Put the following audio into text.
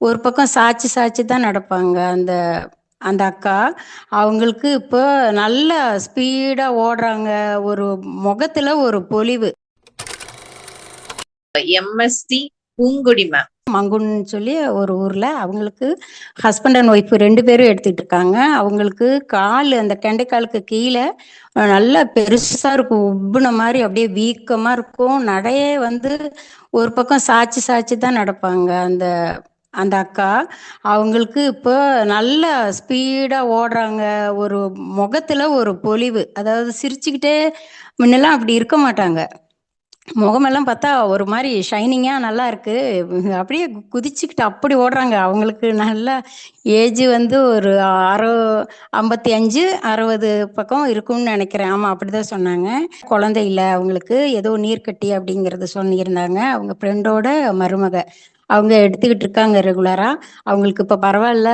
ஒரு பக்கம் சாய்ச்சி சாய்ச்சி தான் நடப்பாங்க. அந்த அந்த அக்கா அவங்களுக்கு இப்போ நல்ல ஸ்பீடாக ஓடுறாங்க. ஒரு முகத்துல ஒரு பொலிவு. எம்எஸ்சி பூங்குடி மேம் மங்குன்னு சொல்லி ஒரு ஊர்ல அவங்களுக்கு ஹஸ்பண்ட் அண்ட் ஒய்ஃப் ரெண்டு பேரும் எடுத்துட்டு இருக்காங்க. அவங்களுக்கு கால் அந்த கெண்டைக்காலுக்கு கீழே நல்லா பெருசா இருக்கும். உப்புன மாதிரி அப்படியே வீக்கமா இருக்கும். நடையே வந்து ஒரு பக்கம் சாய்ச்சி சாய்ச்சி தான் நடப்பாங்க. அந்த அந்த அக்கா அவங்களுக்கு இப்போ நல்ல ஸ்பீடா ஓடுறாங்க. ஒரு முகத்துல ஒரு பொலிவு. அதாவது சிரிச்சுக்கிட்டே முன்னெல்லாம் அப்படி இருக்க மாட்டாங்க. முகமெல்லாம் பார்த்தா ஒரு மாதிரி ஷைனிங்காக நல்லா இருக்கு. அப்படியே குதிச்சுக்கிட்டு அப்படி ஓடுறாங்க. அவங்களுக்கு நல்ல ஏஜ் வந்து ஒரு அறு ஐம்பத்தி அஞ்சு அறுபது பக்கம் இருக்கும்னு நினைக்கிறேன். ஆமாம் அப்படி தான் சொன்னாங்க. குழந்தை இல்லை அவங்களுக்கு. ஏதோ நீர்க்கட்டி அப்படிங்கிறது சொல்லியிருந்தாங்க. அவங்க ஃப்ரெண்டோட மருமக. அவங்க எடுத்துக்கிட்டு இருக்காங்க ரெகுலராக அவங்களுக்கு இப்போ பரவாயில்ல.